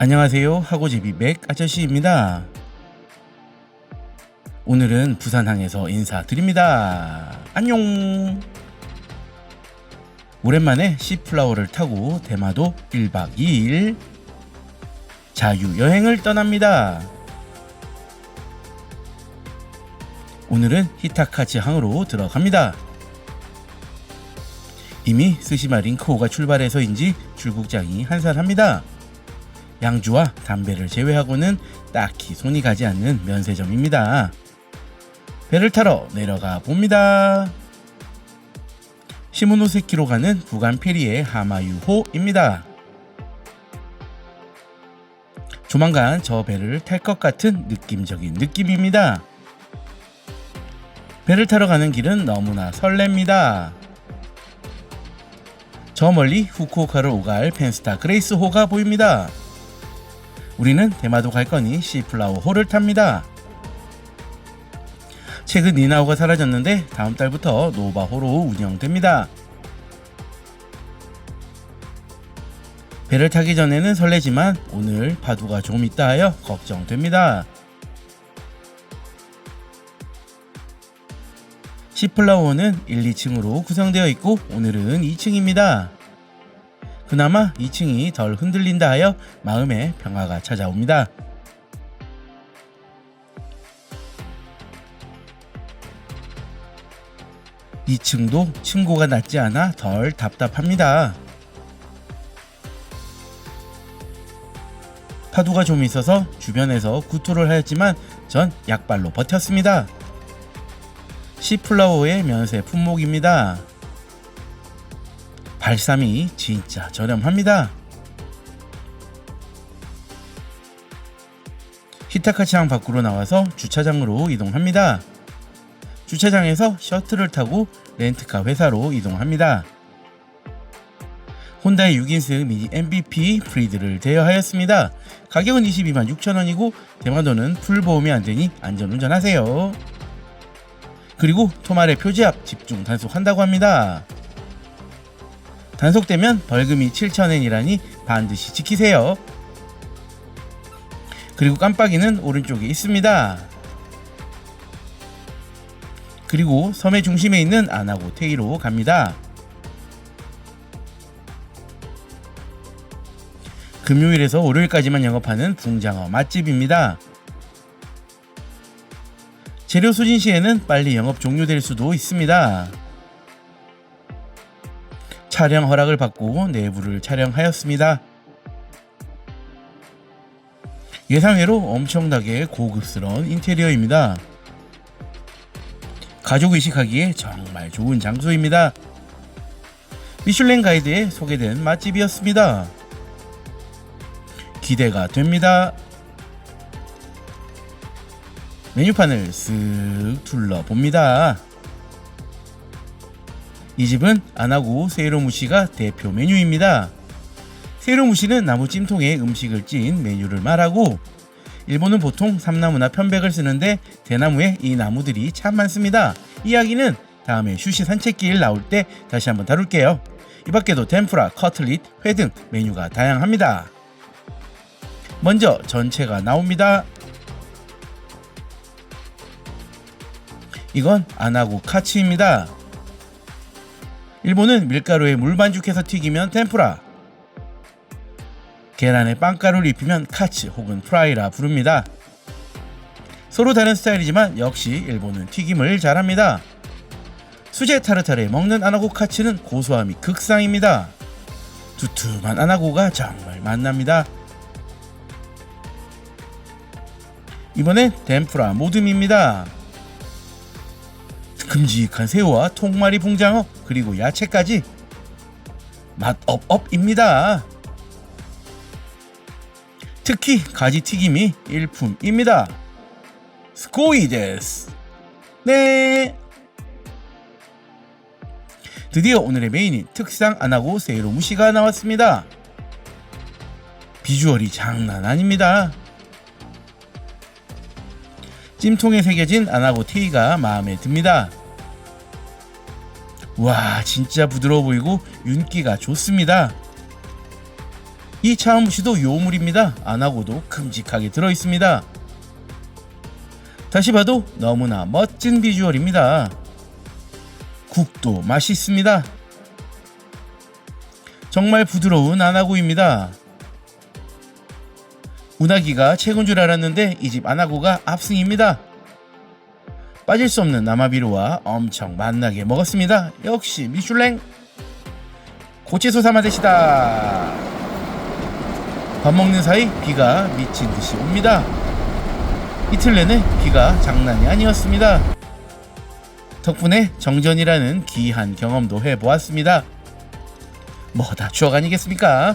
안녕하세요. 하고제비 맥 아저씨입니다. 오늘은 부산항에서 인사드립니다. 안녕! 오랜만에 시플라워를 타고 대마도 1박 2일 자유여행을 떠납니다. 오늘은 히타카치 항으로 들어갑니다. 이미 스시마 링크호가 출발해서인지 출국장이 한산합니다. 양주와 담배를 제외하고는 딱히 손이 가지 않는 면세점입니다. 배를 타러 내려가 봅니다. 시모노세키로 가는 부간 페리의 하마유호입니다. 조만간 저 배를 탈 것 같은 느낌적인 느낌입니다. 배를 타러 가는 길은 너무나 설렙니다. 저 멀리 후쿠오카를 오갈 펜스타 그레이스호가 보입니다. 우리는 대마도 갈 거니 시플라워 호를 탑니다. 최근 니나호가 사라졌는데 다음 달부터 노바호로 운영됩니다. 배를 타기 전에는 설레지만 오늘 파도가 좀 있다 하여 걱정됩니다. 시플라워는 1, 2층으로 구성되어 있고 오늘은 2층입니다. 그나마 2층이 덜 흔들린다 하여 마음에 평화가 찾아옵니다. 이층도 층고가 낮지 않아 덜 답답합니다. 파도가 좀 있어서 주변에서 구토를 하였지만 전 약발로 버텼습니다. 시플라워의 면세 품목입니다. 발삼이 진짜 저렴합니다. 히타카치항 밖으로 나와서 주차장으로 이동합니다. 주차장에서 셔틀을 타고 렌트카 회사로 이동합니다. 혼다의 6인승 미니 MVP 프리드를 대여하였습니다. 가격은 22만 6천원이고 대마도는 풀보험이 안되니 안전운전하세요. 그리고 토말의 표지압 집중 단속한다고 합니다. 단속되면 벌금이 7,000엔이라니 반드시 지키세요. 그리고 깜빡이는 오른쪽에 있습니다. 그리고 섬의 중심에 있는 아나고 테이로 갑니다. 금요일에서 월요일까지만 영업하는 붕장어 맛집입니다. 재료 소진 시에는 빨리 영업 종료될 수도 있습니다. 촬영 허락을 받고 내부를 촬영하였습니다. 예상외로 엄청나게 고급스러운 인테리어입니다. 가족 의식하기에 정말 좋은 장소입니다. 미슐랭 가이드에 소개된 맛집이었습니다. 기대가 됩니다. 메뉴판을 쓱 둘러봅니다. 이 집은 아나고 세이로무시가 대표 메뉴입니다. 세이로무시는 나무 찜통에 음식을 찐 메뉴를 말하고 일본은 보통 삼나무나 편백을 쓰는데 대나무에 이 나무들이 참 많습니다. 이야기는 다음에 슈시 산책길 나올 때 다시 한번 다룰게요. 이 밖에도 템프라, 커틀릿, 회 등 메뉴가 다양합니다. 먼저 전체가 나옵니다. 이건 아나고 카츠입니다. 일본은 밀가루에 물 반죽해서 튀기면 템프라, 계란에 빵가루를 입히면 카츠 혹은 프라이라 부릅니다. 서로 다른 스타일이지만 역시 일본은 튀김을 잘합니다. 수제 타르타르에 먹는 아나고 카츠는 고소함이 극상입니다. 두툼한 아나고가 정말 맛납니다. 이번엔 덴프라 모듬입니다. 큼직한 새우와 통마리 붕장어 그리고 야채까지 맛 업업입니다. 특히 가지 튀김이 일품입니다. 스코이데스. 네. 드디어 오늘의 메인인 특상 안하고 세이로 무시가 나왔습니다. 비주얼이 장난 아닙니다. 찜통에 새겨진 안하고 테이가 마음에 듭니다. 와 진짜 부드러워 보이고 윤기가 좋습니다. 이 차원무시도 요물입니다. 안 하고도 큼직하게 들어 있습니다. 다시 봐도 너무나 멋진 비주얼입니다. 국도 맛있습니다. 정말 부드러운 안하고입니다. 운하기가 최고인 줄 알았는데 이 집 안하고가 압승입니다. 빠질 수 없는 남아비루와 엄청 맛나게 먹었습니다. 역시 미슐랭 고치소 사마데시다. 밥 먹는 사이 비가 미친 듯이 옵니다. 이틀 내내 비가 장난이 아니었습니다. 덕분에 정전이라는 귀한 경험도 해보았습니다. 뭐 다 추억 아니겠습니까?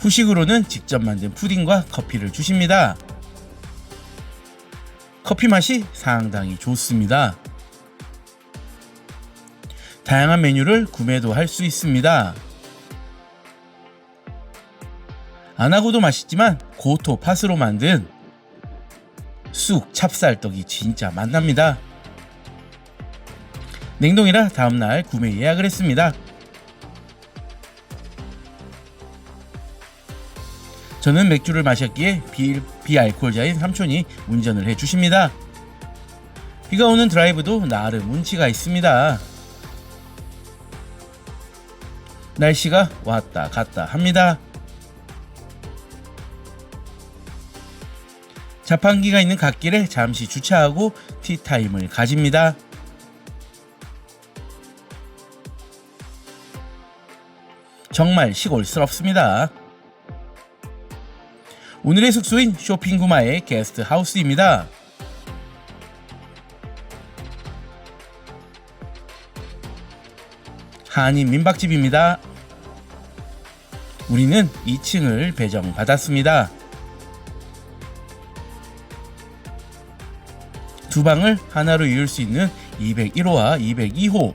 후식으로는 직접 만든 푸딩과 커피를 주십니다. 커피 맛이 상당히 좋습니다. 다양한 메뉴를 구매도 할 수 있습니다. 안하고도 맛있지만 고토 팥으로 만든 쑥 찹쌀떡이 진짜 맛납니다. 냉동이라 다음날 구매 예약을 했습니다. 저는 맥주를 마셨기에 비, 비알코올자인 삼촌이 운전을 해주십니다. 비가 오는 드라이브도 나름 운치가 있습니다. 날씨가 왔다 갔다 합니다. 자판기가 있는 갓길에 잠시 주차하고 티타임을 가집니다. 정말 시골스럽습니다. 오늘의 숙소인 쇼핑구마의 게스트 하우스입니다. 한인 민박집입니다. 우리는 2층을 배정받았습니다. 두 방을 하나로 이룰 수 있는 201호와 202호.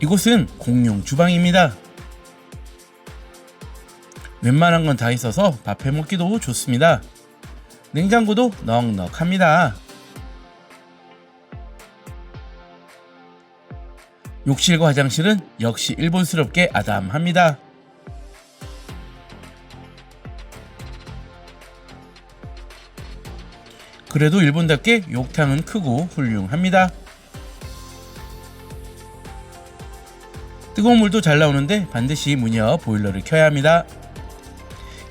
이곳은 공용 주방입니다. 웬만한 건 다 있어서 밥 해 먹기도 좋습니다. 냉장고도 넉넉합니다. 욕실과 화장실은 역시 일본스럽게 아담합니다. 그래도 일본답게 욕탕은 크고 훌륭합니다. 뜨거운 물도 잘 나오는데 반드시 문여 보일러를 켜야 합니다.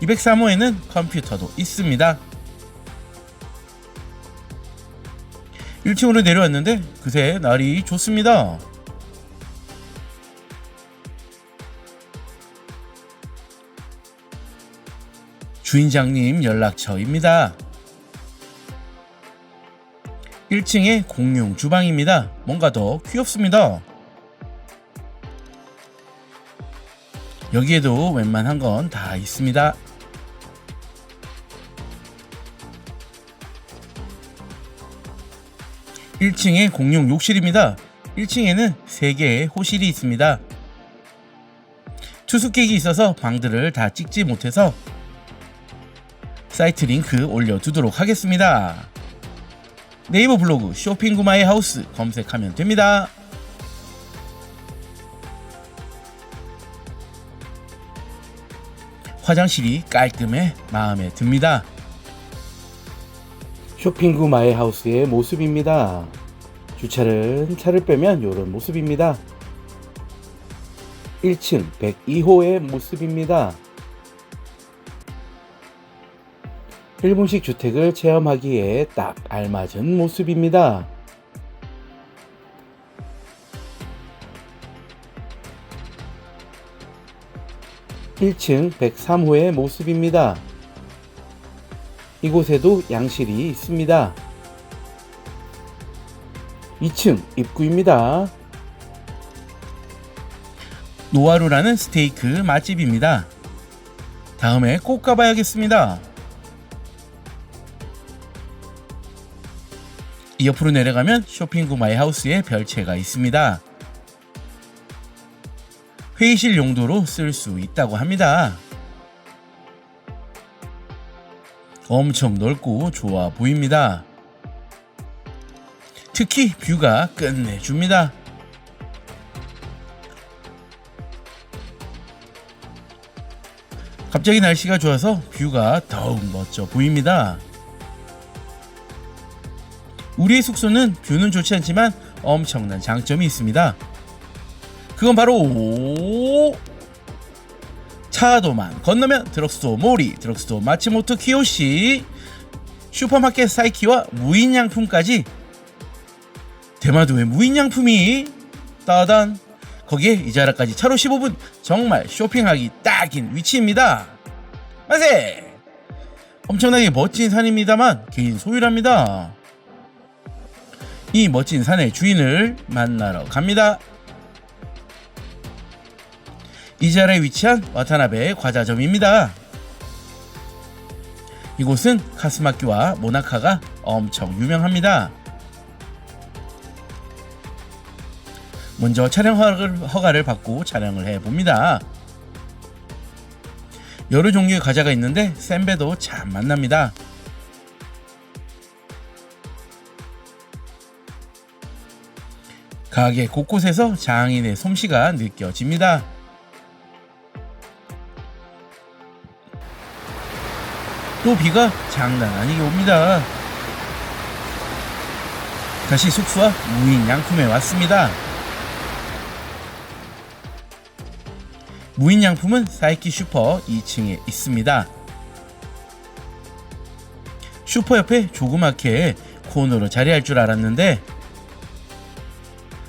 203호에는 컴퓨터도 있습니다. 1층으로 내려왔는데 그새 날이 좋습니다. 주인장님 연락처입니다. 1층에 공용 주방입니다. 뭔가 더 귀엽습니다. 여기에도 웬만한 건 다 있습니다. (1층에) 공용 욕실입니다. 1층에는 3개의 호실이 있습니다. 투숙객이 있어서 방들을 다 찍지 못해서 사이트 링크 올려두도록 하겠습니다. 네이버 블로그 쇼핑 구마의 하우스 검색하면 됩니다. 화장실이 깔끔해 마음에 듭니다. 쇼핑구 마의 하우스의 모습입니다. 주차는 차를 빼면 이런 모습입니다. 1층 102호의 모습입니다. 일본식 주택을 체험하기에 딱 알맞은 모습입니다. (1층) (103호의) 모습입니다. 이곳에도 양실이 있습니다. 2층 입구입니다. 노하루라는 스테이크 맛집입니다. 다음에 꼭 가봐야겠습니다. 이 옆으로 내려가면 쇼핑구 마이 하우스에 별채가 있습니다. 회의실 용도로 쓸 수 있다고 합니다. 엄청 넓고 좋아 보입니다. 특히 뷰가 끝내줍니다. 갑자기 날씨가 좋아서 뷰가 더욱 멋져 보입니다. 우리의 숙소는 뷰는 좋지 않지만 엄청난 장점이 있습니다. 그건 바로 차도만 건너면 드럭스토어 모리, 드럭스토어 마치모토 키요시, 슈퍼마켓 사이키와 무인양품까지 대마도의 무인양품이 따단 거기에 이자라까지 차로 15분 정말 쇼핑하기 딱인 위치입니다. 만세! 엄청나게 멋진 산입니다만 개인 소유랍니다. 이 멋진 산의 주인을 만나러 갑니다. 이자라에 위치한 와타나베 과자점입니다. 이곳은 카스마키와 모나카가 엄청 유명합니다. 먼저 촬영 허가를, 받고 촬영을 해봅니다. 여러 종류의 과자가 있는데 센베도 참 만납니다. 가게 곳곳에서 장인의 솜씨가 느껴집니다. 또 비가 장난 아니게 옵니다. 다시 숙소와 무인 양품에 왔습니다. 무인 양품은 사이키 슈퍼 2층에 있습니다. 슈퍼 옆에 조그맣게 코너로 자리할 줄 알았는데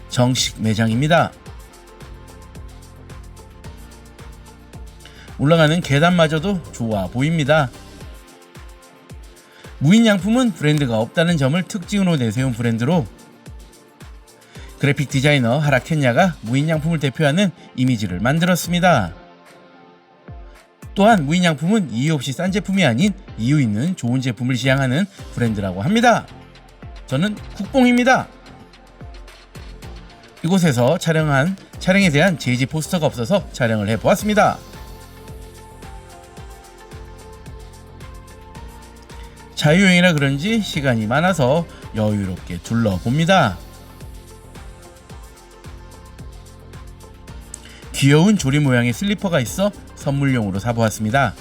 정식 매장입니다. 올라가는 계단마저도 좋아 보입니다. 무인 양품은 브랜드가 없다는 점을 특징으로 내세운 브랜드로 그래픽 디자이너 하라켄야가 무인 양품을 대표하는 이미지를 만들었습니다. 또한 무인 양품은 이유 없이 싼 제품이 아닌 이유 있는 좋은 제품을 지향하는 브랜드라고 합니다. 저는 국뽕입니다. 이곳에서 촬영한 촬영에 대한 제지 포스터가 없어서 촬영을 해 보았습니다. 자유여행이라 그런지 시간이 많아서 여유롭게 둘러봅니다. 귀여운 조리 모양의 슬리퍼가 있어 선물용으로 사보았습니다.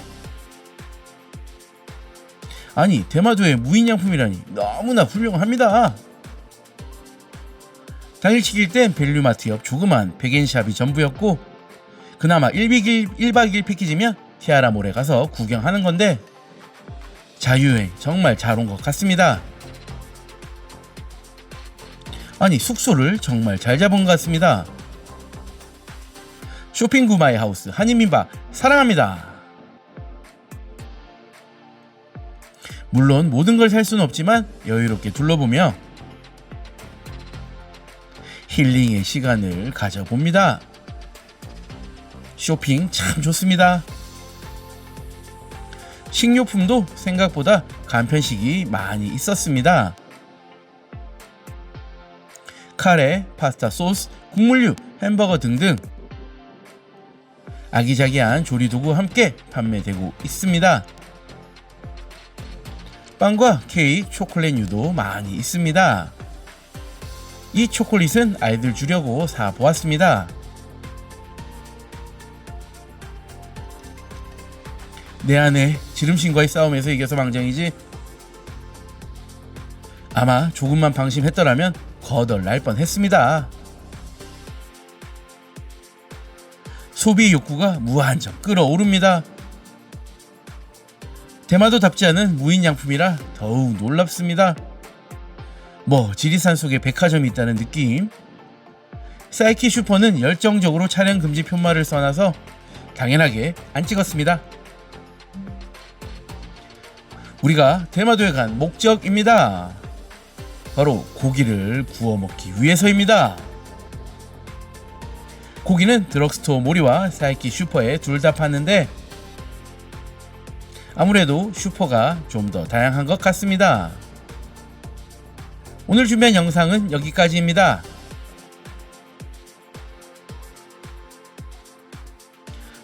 아니 대마도의 무인양품이라니 너무나 훌륭합니다. 당일치기일 땐 밸류마트 옆 조그만 백엔샵이 전부였고 그나마 1박 1, 1박 2일 패키지면 티아라 몰에 가서 구경하는 건데 자유여행 정말 잘 온 것 같습니다. 아니 숙소를 정말 잘 잡은 것 같습니다. 쇼핑 구마의 하우스 한인민박 사랑합니다. 물론 모든 걸 살 수는 없지만 여유롭게 둘러보며 힐링의 시간을 가져봅니다. 쇼핑 참 좋습니다. 식료품도 생각보다 간편식이 많이 있었습니다. 카레, 파스타 소스, 국물류, 햄버거 등등 아기자기한 조리도구 함께 판매되고 있습니다. 빵과 케이크, 초콜릿류도 많이 있습니다. 이 초콜릿은 아이들 주려고 사 보았습니다. 내 안에 지름신과의 싸움에서 이겨서 망정이지. 아마 조금만 방심했더라면 거덜 날 뻔했습니다. 소비 욕구가 무한정 끌어오릅니다. 대마도답지 않은 무인양품이라 더욱 놀랍습니다. 뭐 지리산 속에 백화점이 있다는 느낌. 사이키 슈퍼는 열정적으로 촬영 금지 편말을 써놔서 당연하게 안 찍었습니다. 우리가 대마도에 간 목적입니다. 바로 고기를 구워 먹기 위해서입니다. 고기는 드럭스토어 모리와 사이키 슈퍼에 둘다 파는데 아무래도 슈퍼가 좀 더 다양한 것 같습니다. 오늘 준비한 영상은 여기까지입니다.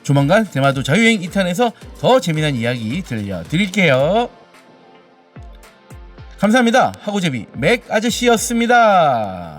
조만간 대마도 자유여행 2탄에서 더 재미난 이야기 들려드릴게요. 감사합니다. 하고제비 맥 아저씨였습니다.